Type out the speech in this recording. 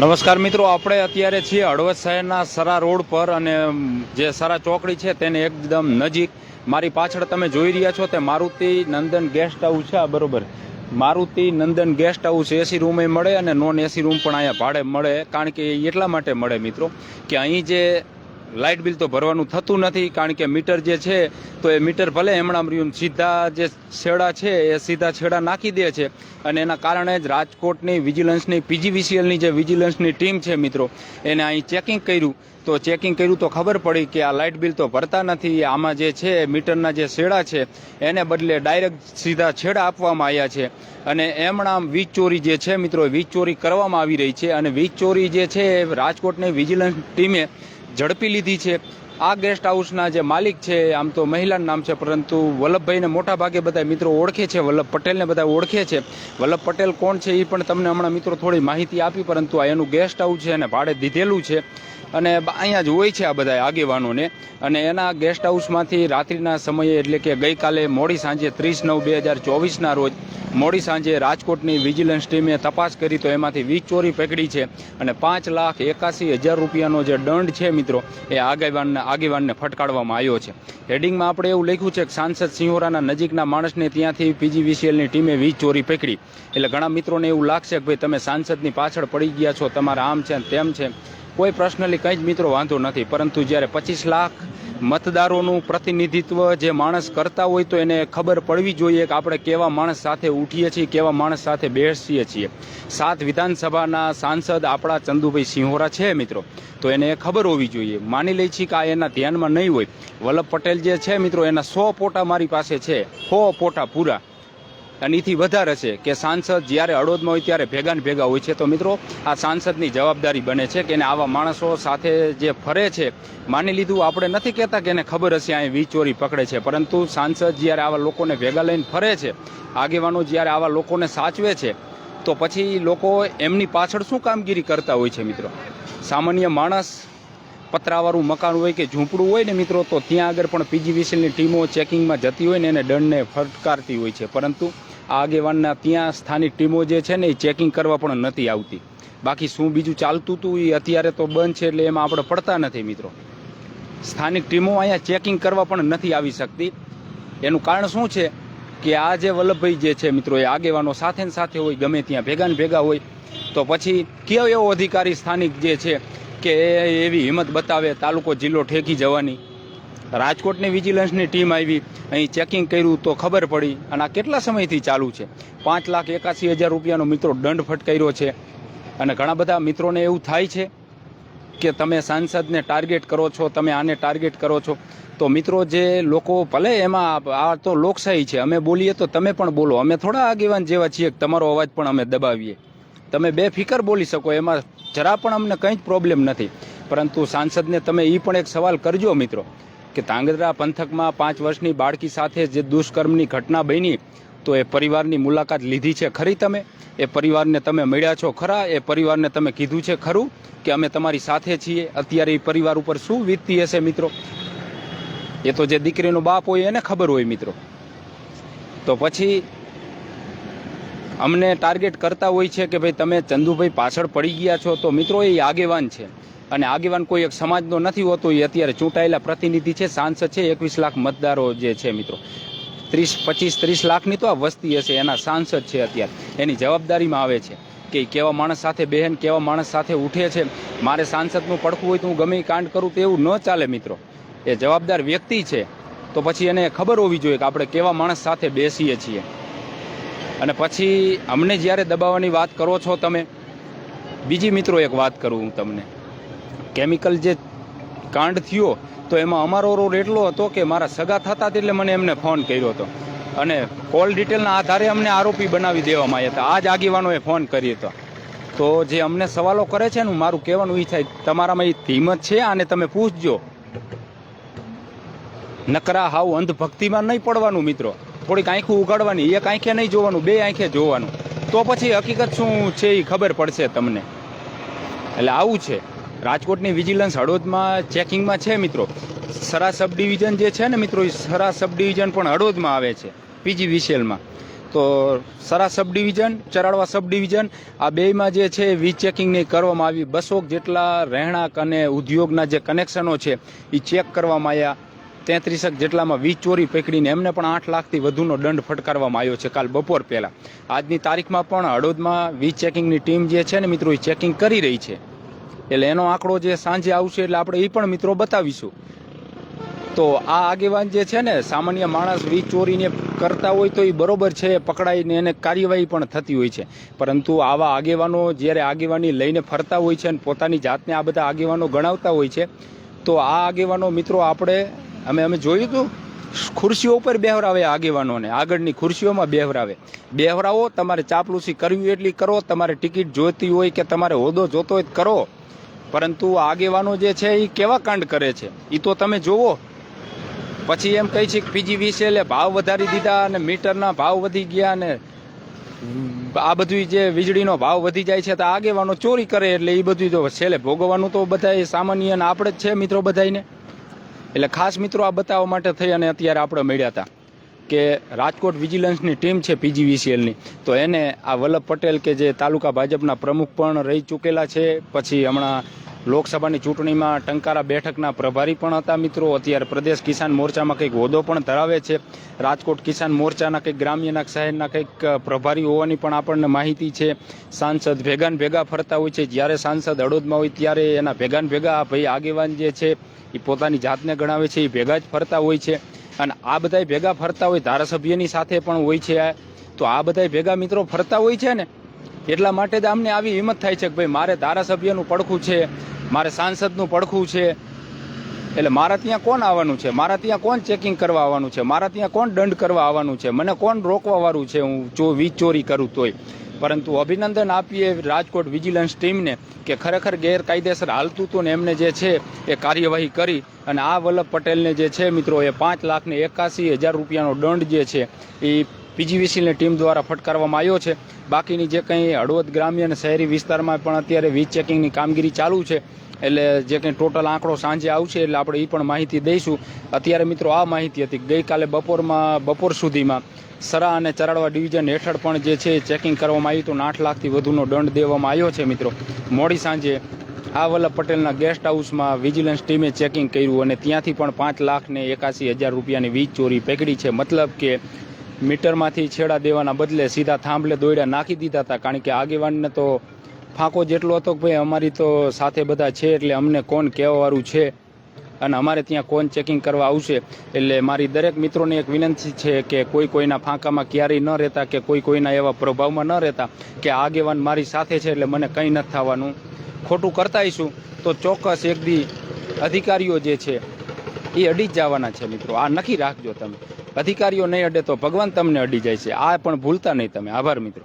નમસ્કાર મિત્રો, આપણે અત્યારે છીએ હળવદ શહેરના સરા રોડ પર અને જે સરા ચોકડી છે તેને એકદમ નજીક. મારી પાછળ તમે જોઈ રહ્યા છો તે મારુતિ નંદન ગેસ્ટ હાઉસ છે. આ બરોબર. Maruti Nandan guest house AC રૂમે મળે અને નોન એસી રૂમ પણ અહીંયા ભાડે મળે. કારણ કે એટલા માટે મળે મિત્રો, કે અહીં જે લાઇટ બિલ તો ભરવાનું થતું નથી, કારણ કે મીટર જે છે, તો એ મીટર ભલે રહ્યું, સીધા જે છેડા છે, એ સીધા છેડા નાખી દે છે. અને એના કારણે જ રાજકોટની વિજિલન્સની, પીજીવીસીએલની જે વિજિલન્સની ટીમ છે મિત્રો, એને અહીં ચેકિંગ કર્યું. તો ચેકિંગ કર્યું તો ખબર પડી કે આ લાઇટ બિલ તો ભરતા નથી, આમાં જે છે મીટરના જે છેડા છે, એને બદલે ડાયરેક્ટ સીધા છેડા આપવામાં આવ્યા છે. અને એમણામ વીજ ચોરી જે છે મિત્રો વીજ ચોરી કરવામાં આવી રહી છે. અને વીજ ચોરી જે છે રાજકોટની વિજિલન્સ ટીમે ઝડપી લીધી છે. આ ગેસ્ટ હાઉસના જે માલિક છે, આમ તો મહિલાનું નામ છે, પરંતુ વલ્લભભાઈને મોટા ભાગે બધા મિત્રો ઓળખે છે, વલ્લભ પટેલને બધા ઓળખે છે. વલ્લભ પટેલ કોણ છે એ પણ તમને હમણાં મિત્રો થોડી માહિતી આપી, પરંતુ આ એનું ગેસ્ટ હાઉસ છે અને ભાડે દીધેલું છે. અને અહીંયા જ હોય છે આ બધા આગેવાનોને. અને એના ગેસ્ટ હાઉસમાંથી રાત્રિના સમયે એટલે કે ગઈકાલે મોડી સાંજે ત્રીસ નવ બે હજાર ચોવીસના રોજ મોડી સાંજે રાજકોટની વિજિલન્સ ટીમે તપાસ કરી તો એમાંથી વીજ ચોરી પકડી છે અને પાંચ લાખ એકાસી હજાર રૂપિયાનો જે દંડ છે મિત્રો, એ આગેવાનને આગેવાનને ફટકારવામાં આવ્યો છે. હેડિંગમાં આપણે એવું લખ્યું છે કે સાંસદ સિંહોરાના નજીકના માણસને ત્યાંથી પીજીવીસીએલની ટીમે વીજ ચોરી પકડી. એટલે ઘણા મિત્રોને એવું લાગશે કે ભાઈ તમે સાંસદની પાછળ પડી ગયા છો, તમારા આમ છે તેમ છે. કોઈ પર્સનલી કંઈ જ મિત્રો વાંધો નથી. પરંતુ જ્યારે પચીસ લાખ મતદારોનું પ્રતિનિધિત્વ જે માણસ કરતા હોય તો એને ખબર પડવી જોઈએ કે આપણે કેવા માણસ સાથે ઉઠીએ છીએ, કેવા માણસ સાથે બેસીએ છીએ. સાત વિધાનસભાના સાંસદ આપણા ચંદુભાઈ સિંહોરા છે મિત્રો. તો એને ખબર હોવી જોઈએ. માની લઈ છીએ કે આ એના ધ્યાનમાં નહીં હોય. વલ્લભ પટેલ જે છે મિત્રો, એના સો પોટા મારી પાસે છે. સો પોટા પૂરા. અને એથી વધારે છે કે સાંસદ જ્યારે અડોદમાં હોય ત્યારે ભેગા ને ભેગા હોય છે. તો મિત્રો, આ સાંસદની જવાબદારી બને છે કે એને આવા માણસો સાથે જે ફરે છે, માની લીધું આપણે નથી કહેતા કે એને ખબર હશે અહીં વીચોરી પકડે છે. પરંતુ સાંસદ જ્યારે આવા લોકોને ભેગા લઈને ફરે છે, આગેવાનો જ્યારે આવા લોકોને સાચવે છે, તો પછી લોકો એમની પાછળ શું કામગીરી કરતા હોય છે મિત્રો? સામાન્ય માણસ પતરાવાળું મકાન હોય કે ઝૂંપડું હોય ને મિત્રો, તો ત્યાં આગળ પણ પીજીવીસીએલની ટીમો ચેકિંગમાં જતી હોય ને એને દંડને ફટકારતી હોય છે. પરંતુ આગેવાનના ત્યાં સ્થાનિક ટીમો જે છે ને એ ચેકિંગ કરવા પણ નથી આવતી. બાકી શું બીજું ચાલતું હતું એ અત્યારે તો બંધ છે એટલે એમાં આપણે પડતા નથી મિત્રો. સ્થાનિક ટીમો અહીંયા ચેકિંગ કરવા પણ નથી આવી શકતી. એનું કારણ શું છે કે આ જે વલ્લભભાઈ જે છે મિત્રો એ આગેવાનો સાથે સાથે હોય, ગમે ત્યાં ભેગા ને ભેગા હોય, તો પછી કયો એવો અધિકારી સ્થાનિક જે છે કે એવી હિંમત બતાવે, તાલુકો જિલ્લો ઠેકી જવાની. રાજકોટની વિજિલન્સની ટીમ આવી, અહીં ચેકિંગ કર્યું તો ખબર પડી અને આ કેટલા સમયથી ચાલુ છે? પાંચ લાખ એકાસી હજાર રૂપિયાનો મિત્રો દંડ ફટકાર્યો છે. અને ઘણા બધા મિત્રોને એવું થાય છે કે તમે સાંસદને ટાર્ગેટ કરો છો, તમે આને ટાર્ગેટ કરો છો. તો મિત્રો જે લોકો, ભલે એમાં આ તો લોકશાહી છે, અમે બોલીએ તો તમે પણ બોલો. અમે થોડા આગેવાન જેવા છીએ, તમારો અવાજ પણ અમે દબાવીએ. તમે બે ફિકર બોલી શકો, એમાં જરા પણ અમને કંઈ જ પ્રોબ્લેમ નથી. પરંતુ સાંસદને તમે એ પણ એક સવાલ કરજો, મિત્રો. કે ધાંગધ્રા પંથકમાં પાંચ વર્ષની બાળકી સાથે જે દુષ્કર્મની ઘટના બની, તો એ પરિવારની મુલાકાત લીધી છે ખરી તમે? એ પરિવારને તમે મળ્યા છો ખરા? એ પરિવારને તમે કીધું છે ખરું કે અમે તમારી સાથે છીએ? અત્યારે એ પરિવાર ઉપર શું વીતતી હશે મિત્રો? એ તો જે દીકરીનો બાપ હોય એને ખબર હોય મિત્રો. તો પછી અમને ટાર્ગેટ કરતા હોય છે કે ભાઈ તમે ચંદુભાઈ પાછળ પડી ગયા છો, તો મિત્રો એ આગેવાન છે. અને આગેવાન કોઈ એક સમાજનો નથી હોતો, એ અત્યારે ચૂંટાયેલા પ્રતિનિધિ છે, સાંસદ છે, એકવીસ લાખ મતદારો જે છે મિત્રો. ત્રીસ, પચીસ, ત્રીસ લાખની તો આ વસ્તી હશે, એના સાંસદ છે અત્યારે. એની જવાબદારીમાં આવે છે કે કેવા માણસ સાથે બહેન, કેવા માણસ સાથે ઉઠે છે. મારે સાંસદનું પડખું હોય તો હું ગમે કાંડ કરું તો એવું ન ચાલે મિત્રો. એ જવાબદાર વ્યક્તિ છે, તો પછી એને ખબર હોવી જોઈએ કે આપણે કેવા માણસ સાથે બેસીએ છીએ. અને પછી અમને જ્યારે દબાવવાની વાત કરો છો તમે, બીજી મિત્રો એક વાત કરું હું તમને. કેમિકલ જે કાંડ થયો, તો એમાં અમારો રોલ એટલો હતો કે મારા સગા થતા એટલે મને એમને ફોન કર્યો હતો. અને કોલ ડિટેલના આધારે અમને આરોપી બનાવી દેવામાં આવ્યા હતા. આ જ આગેવાનોએ ફોન કર્યો હતો. તો જે અમને સવાલો કરે છે ને મારું કહેવાનું એ થાય, તમારામાં એ હિંમત છે આને તમે પૂછજો. નકરા હાવ અંધભક્તિમાં નહીં પડવાનું મિત્રો. થોડીક આંખું ઉગાડવાની, એક આંખે નહીં જોવાનું, બે આંખે જોવાનું. તો પછી હકીકત શું છે એ ખબર પડશે તમને. એટલે આવું છે. રાજકોટની વિજિલન્સ હળવદમાં ચેકિંગમાં છે મિત્રો. સરા સબ ડિવિઝન જે છે ને મિત્રો, એ સરા સબ ડિવિઝન પણ હળવદમાં આવે છે, પીજી વિશેલમાં. તો સરા સબ ડિવિઝન ચરાડવા સબ ડિવિઝન આ બેયમાં જે છે વીજ ચેકિંગની કરવામાં આવી. બસો જેટલા રહેણાંક અને ઉદ્યોગના જે કનેક્શનો છે, એ ચેક કરવામાં આવ્યા. તેત્રીસક જેટલામાં વીજ ચોરી પકડીને એમને પણ આઠ લાખથી વધુનો દંડ ફટકારવામાં આવ્યો છે કાલ બપોર પહેલાં. આજની તારીખમાં પણ હળોદમાં વીજ ચેકિંગની ટીમ જે છે ને મિત્રો, એ ચેકિંગ કરી રહી છે. એટલે એનો આંકડો જે સાંજે આવશે એટલે આપણે એ પણ મિત્રો બતાવીશું. તો આ આગેવાન જે છે ને, સામાન્ય માણસ વીજ ચોરીને કરતા હોય તો એ બરોબર છે, પકડાઈને એને કાર્યવાહી પણ થતી હોય છે. પરંતુ આવા આગેવાનો જ્યારે આગેવાની લઈને ફરતા હોય છે અને પોતાની જાતને આ બધા આગેવાનો ગણાવતા હોય છે, તો આ આગેવાનો મિત્રો આપણે, અમે અમે જોયું હતું? ખુરશીઓ ઉપર બેહરાવે આગેવાનોને. આગળની ખુરશીઓમાં બેહરાવે. બેહરાવો, તમારે ચાપલુસી કરવી એટલી કરો, તમારે ટિકિટ જોઈતી હોય કે તમારે હોદો જોતો હોય કરો. પરંતુ આગેવાનો જે છે એ કેવા કાંડ કરે છે? એ તો તમે જોવો પછી એમ કહે છે કે પીજીવીસીએલે ભાવ વધારી દીધા અને મીટરના ભાવ વધી ગયા અને આ બધું જે વીજળીનો ભાવ વધી જાય છે તો આગેવાનો ચોરી કરે એટલે એ બધું તો છેલ્લે ભોગવવાનું તો બધા સામાન્ય અને આપણે જ છે મિત્રો બધાને એટલે ખાસ મિત્રો આ બતાવવા માટે થઈ અને અત્યારે આપણે મળ્યા હતા કે રાજકોટ વિજિલન્સની ટીમ છે પીજીવીસીએલની તો એને આ વલ્લભ પટેલ કે જે તાલુકા ભાજપના પ્રમુખ પણ રહી ચૂકેલા છે. પછી હમણાં લોકસભાની ચૂંટણીમાં ટંકારા બેઠકના પ્રભારી પણ હતા મિત્રો. અત્યારે પ્રદેશ કિસાન મોરચામાં કંઈક હોદ્દો પણ ધરાવે છે. રાજકોટ કિસાન મોરચાના કંઈક ગ્રામ્યના શહેરના કંઈક પ્રભારી હોવાની પણ આપણને માહિતી છે. સાંસદ ભેગાન ભેગા ફરતા હોય છે. જ્યારે સાંસદ હળોદમાં હોય ત્યારે એના ભેગાન ભેગા ભાઈ આગેવાન જે છે એ પોતાની જાતને ગણાવે છે એ ભેગા જ ફરતા હોય છે. અને આ બધાય ભેગા ફરતા હોય ધારાસભ્યની સાથે પણ હોય છે તો આ બધાય ભેગા મિત્રો ફરતા હોય છે ને? એટલા માટે જ અમને આવી હિંમત થાય છે કે ભાઈ મારે ધારાસભ્યનું પડખું છે, મારે સાંસદનું પડખું છે. એટલે મારા ત્યાં કોણ આવવાનું છે? મારા ત્યાં કોણ ચેકિંગ કરવા આવવાનું છે? મારા ત્યાં કોણ દંડ કરવા આવવાનું છે? મને કોણ રોકવા વાળું છે? હું ચો, વીજ ચોરી કરું તોય. પરંતુ અભિનંદન આપીએ રાજકોટ વિજિલન્સ ટીમને કે ખરેખર ગેરકાયદેસર હાલતું હતું ને એમને જે છે એ કાર્યવાહી કરી અને આ વલ્લભ પટેલને જે છે મિત્રો એ પાંચ લાખને એકાસી હજાર રૂપિયાનો દંડ જે છે એ પીજીવીસીની ટીમ દ્વારા ફટકારવામાં આવ્યો છે. બાકીની જે કંઈ હળવદ ગ્રામ્ય અને શહેરી વિસ્તારમાં પણ અત્યારે વીજ ચેકિંગની કામગીરી ચાલુ છે, એટલે જે કંઈ ટોટલ આંકડો સાંજે આવશે, એટલે આપણે એ પણ માહિતી દઈશું. અત્યારે મિત્રો આ માહિતી હતી ગઈકાલે બપોરમાં, બપોર સુધીમાં સરા અને ચરાડવા ડિવિઝન હેઠળ પણ જે છે ચેકિંગ કરવામાં આવ્યું હતું આઠ લાખથી વધુનો દંડ દેવામાં આવ્યો છે મિત્રો. મોડી સાંજે આ વલ્લભ પટેલના ગેસ્ટ હાઉસમાં વિજિલન્સ ટીમે ચેકિંગ કર્યું અને ત્યાંથી પણ પાંચ લાખ ને એકાસી હજાર રૂપિયાની વીજ ચોરી પકડી છે. મતલબ કે મીટરમાંથી છેડા દેવાના બદલે સીધા થાંભલે દોડ્યા નાખી દીધા હતા. કારણ કે આગેવાનને તો ફાંકો જેટલો હતો કે ભાઈ, અમારી તો સાથે બધા છે એટલે અમને કોણ કહેવાવાળું છે? અને અમારે ત્યાં કોણ ચેકિંગ કરવા આવશે? એટલે મારી દરેક મિત્રોને એક વિનંતી છે કે કોઈ કોઈના ફાંકામાં ક્યારેય ન રહેતા કે કોઈ કોઈના એવા પ્રભાવમાં ન રહેતા કે આગેવાન મારી સાથે છે એટલે મને કંઈ નથી થવાનું. ખોટું કરતા આવીશું તો ચોક્કસ એક અધિકારીઓ જે છે એ અડી જ જવાના છે મિત્રો. આ નક્કી રાખજો તમે. અધિકારીઓ નહીં અડે તો ભગવાન તમને અડી જાય છે. આ પણ ભૂલતા નહીં તમે. આભાર મિત્રો.